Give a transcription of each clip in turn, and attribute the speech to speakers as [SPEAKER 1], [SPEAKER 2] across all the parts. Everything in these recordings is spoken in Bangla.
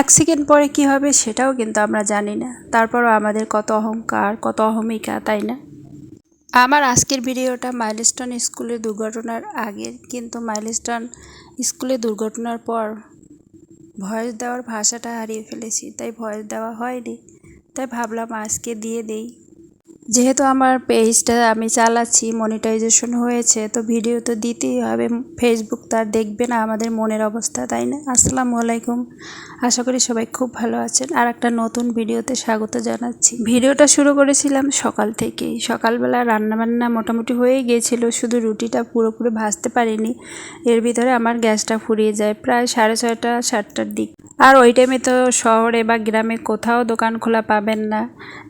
[SPEAKER 1] এক সেকেন্ড পরে কি হবে সেটাও কিন্তু আমরা জানি না। তারপরও আমাদের কত অহংকার, কত অহমিকা, তাই না? আমার আজকের ভিডিওটা মাইলস্টোন স্কুলে দুর্ঘটনার আগের কিন্তু মাইলস্টোন স্কুলে দুর্ঘটনার পর ভয়েস দেওয়ার ভাষাটা হারিয়ে ফেলেছি, তাই ভয়েস দেওয়া হয়নি। তাই ভাবলাম আজকে দিয়ে দেই। যেহেতু আমার পেজটা আমি চালাচ্ছি মনিটাইজেশন হয়েছে, তো ভিডিও তো দিতেই হবে। ফেসবুক তার দেখবে না আমাদের মনের অবস্থা, তাই না? আসসালামু আলাইকুম। আশা করি সবাই খুব ভালো আছেন। আর একটা নতুন ভিডিওতে স্বাগত জানাচ্ছি। ভিডিওটা শুরু করেছিলাম সকাল থেকেই। সকালবেলা রান্নাবান্না মোটামুটি হয়ে গিয়েছিল শুধু রুটিটা পুরোপুরি ভাজতে পারিনি। এর ভিতরে আমার গ্যাসটা ফুরিয়ে যায়। প্রায় সাড়ে ছয়টা, সাতটার দিক। আর ওই টাইমে তো শহরে বা গ্রামে কোথাও দোকান খোলা পাবেন না।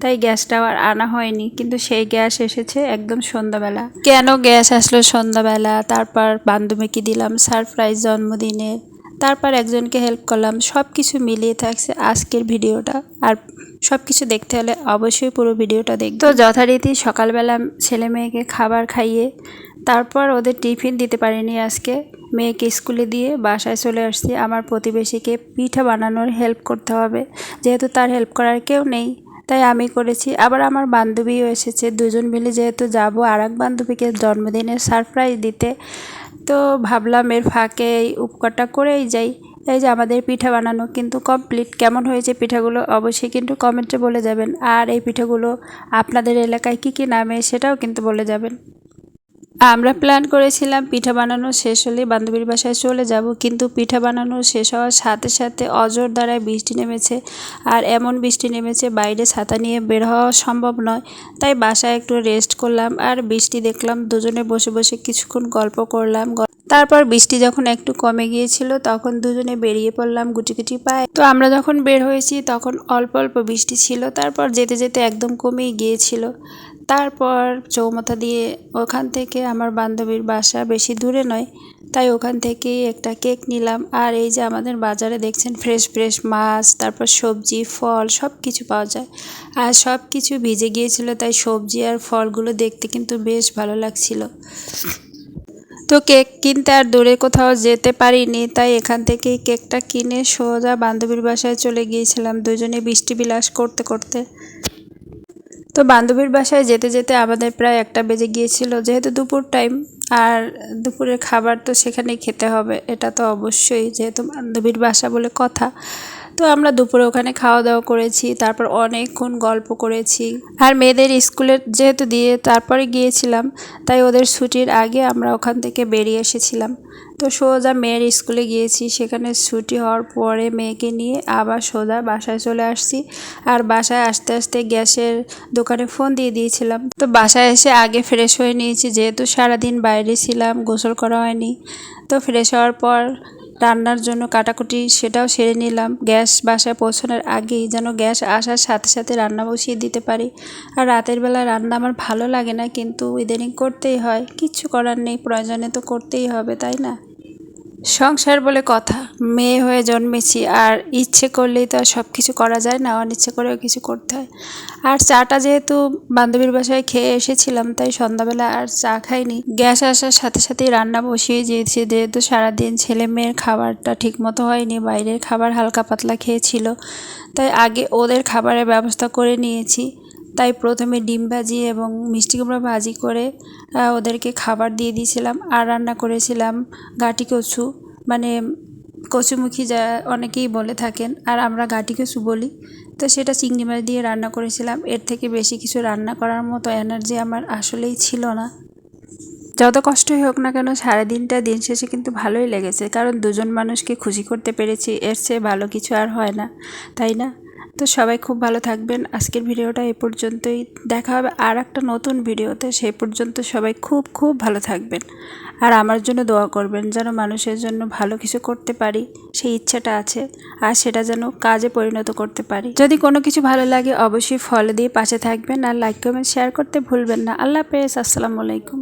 [SPEAKER 1] তাই গ্যাসটাও আর আনা হয়নি। কিন্তু সেই গ্যাস এসেছে একদম সন্ধ্যাবেলা। কেন গ্যাস আসলো সন্ধ্যাবেলা? তারপর বান্ধবীকে দিলাম সারপ্রাইজ জন্মদিনের তারপর একজনকে হেল্প করলাম। সব কিছু মিলিয়ে থাকছে আজকের ভিডিওটা। আর সব কিছু দেখতে হলে অবশ্যই পুরো ভিডিওটা দেখ তো যথারীতি সকালবেলা ছেলে মেয়েকে খাবার খাইয়ে তারপর ওদের টিফিন দিতে পারিনি আজকে। মেয়েকে স্কুলে দিয়ে বাসায় চলে আসছি। আমার প্রতিবেশীকে পিঠা বানানোর হেল্প করতে হবে। যেহেতু তার হেল্প করার কেউ নেই, তাই আমি করেছি। আবার আমার বান্ধবীও এসেছে। দুজন মিলে যেহেতু যাব আর এক বান্ধবীকে জন্মদিনের সারপ্রাইজ দিতে। তো ভাবলাম এর ফাঁকে এই উপকারটা করেই যাই। এই যে আমাদের পিঠা বানানো কিন্তু কমপ্লিট কেমন হয়েছে পিঠাগুলো অবশ্যই কিন্তু কমেন্টে বলে যাবেন। আর এই পিঠাগুলো আপনাদের এলাকায় কী কী নামে সেটাও কিন্তু বলে যাবেন। আমরা প্ল্যান করেছিলাম পিঠা বানানো শেষ হলে বান্ধবীর বাসায় চলে যাব, কিন্তু পিঠা বানানো শেষ হওয়ার সাথে সাথে অজর দ্বারায় বৃষ্টি নেমেছে। আর এমন বৃষ্টি নেমেছে, বাইরে ছাতা নিয়ে বের হওয়া সম্ভব নয়। তাই বাসায় একটু রেস্ট করলাম আর বৃষ্টি দেখলাম, দুজনে বসে বসে কিছুক্ষণ গল্প করলাম। তারপর বৃষ্টি যখন একটু কমে গিয়েছিল, তখন দুজনে বেরিয়ে পড়লাম গুটি গুটি পায়ে। তো আমরা যখন বের হয়েছি, তখন অল্প অল্প বৃষ্টি ছিল, তারপর যেতে যেতে একদম কমেই গিয়েছিল। তারপর চৌমাথা দিয়ে ওখান থেকে আমার বান্ধবীর বাসা বেশি দূরে নয়, তাই ওখান থেকেই একটা কেক নিলাম। আর এই যে আমাদের বাজারে দেখছেন ফ্রেশ ফ্রেশ মাছ, তারপর সবজি, ফল সব কিছু পাওয়া যায়। আর সব কিছু ভিজে গিয়েছিল, তাই সবজি আর ফলগুলো দেখতে কিন্তু বেশ ভালো লাগছিল। তো কেক কিনতে আর দূরে কোথাও যেতে পারিনি, তাই এখান থেকেই কেকটা কিনে সোজা বান্ধবীর বাসায় চলে গিয়েছিলাম, দুজনে বৃষ্টি বিলাস করতে করতে। তো বান্ধবীর বাসায় যেতে যেতে আমাদের প্রায় একটা বেজে গিয়েছিল, যেহেতু দুপুর টাইম আর দুপুরের খাবার তো সেখানেই খেতে হবে, এটা তো অবশ্যই, যেহেতু বান্ধবীর বাসা বলে কথা। তো আমরা দুপুরে ওখানে খাওয়া দাওয়া করেছি, তারপর অনেকক্ষণ গল্প করেছি। আর মেয়েদের স্কুলের যেহেতু দিয়ে তারপরে গিয়েছিলাম, তাই ওদের ছুটির আগে আমরা ওখান থেকে বেরিয়ে এসেছিলাম। তো সোজা মেয়ের স্কুলে গিয়েছি, সেখানে ছুটি হওয়ার পরে মেয়েকে নিয়ে আবার সোজা বাসায় চলে আসছি। আর বাসায় আসতে আসতে গ্যাসের দোকানে ফোন দিয়ে দিয়েছিলাম। তো বাসায় এসে আগে ফ্রেশ হয়ে নিয়েছি, যেহেতু সারাদিন বাইরে ছিলাম, গোসল করা হয়নি। তো ফ্রেশ হওয়ার পর রান্নার জন্য কাটাকুটি সেটাও সেরে নিলাম। গ্যাস বাসায় পৌঁছানোর আগেই যেন গ্যাস আসার সাথে সাথে রান্না বসিয়ে দিতে পারি। আর রাতের বেলা রান্না আমার ভালো লাগে না, কিন্তু ইদানিং করতেই হয়। কিচ্ছু করার নেই, প্রয়োজনে তো করতেই হবে, তাই না? সংসার বলে কথা। মেয়ে হয়ে জন্মেছি, আর ইচ্ছে করলেই তো আর সব কিছু করা যায় না, অনিচ্ছে করেও কিছু করতে হয়। আর চাটা যেহেতু বান্ধবীর বাসায় খেয়ে এসেছিলাম, তাই সন্ধ্যাবেলা আর চা খাইনি। গ্যাস আসার সাথে সাথেই রান্না বসিয়ে দিয়েছি, যেহেতু সারাদিন ছেলে মেয়ের খাবারটা ঠিক মতো হয়নি, বাইরের খাবার হালকা পাতলা খেয়েছিল, তাই আগে ওদের খাবারের ব্যবস্থা করে নিয়েছি। তাই প্রথমে ডিম ভাজি এবং মিষ্টি কুমড়া ভাজি করে ওদেরকে খাবার দিয়ে দিয়েছিলাম। আর রান্না করেছিলাম গাটি কচু। মানে কচুমুখী যা অনেকেই বলে থাকেন, আর আমরা গাটি কচু বলি। তো সেটা চিংড়ি মাছ দিয়ে রান্না করেছিলাম। এর থেকে বেশি কিছু রান্না করার মতো এনার্জি আমার আসলেই ছিল না। যত কষ্টই হোক না কেন, সারাদিনটা দিন শেষে কিন্তু ভালোই লেগেছে। কারণ দুজন মানুষকে খুশি করতে পেরেছি, এর চেয়ে ভালো কিছু আর হয় না। তাই না? তো সবাই খুব ভালো থাকবেন। আজকের ভিডিওটা এ পর্যন্তই। দেখা হবে আর একটা নতুন ভিডিওতে। সেই পর্যন্ত সবাই খুব খুব ভালো থাকবেন। আর আমার জন্য দোয়া করবেন যেন মানুষের জন্য ভালো কিছু করতে পারি। সেই ইচ্ছাটা আছে। আর সেটা যেন কাজে পরিণত করতে পারি। যদি কোনো কিছু ভালো লাগে, অবশ্যই ফলো দিয়ে পাশে থাকবেন। আর লাইক কমেন্ট শেয়ার করতে ভুলবেন না। আল্লাহ হাফেজ। আসসালামু আলাইকুম।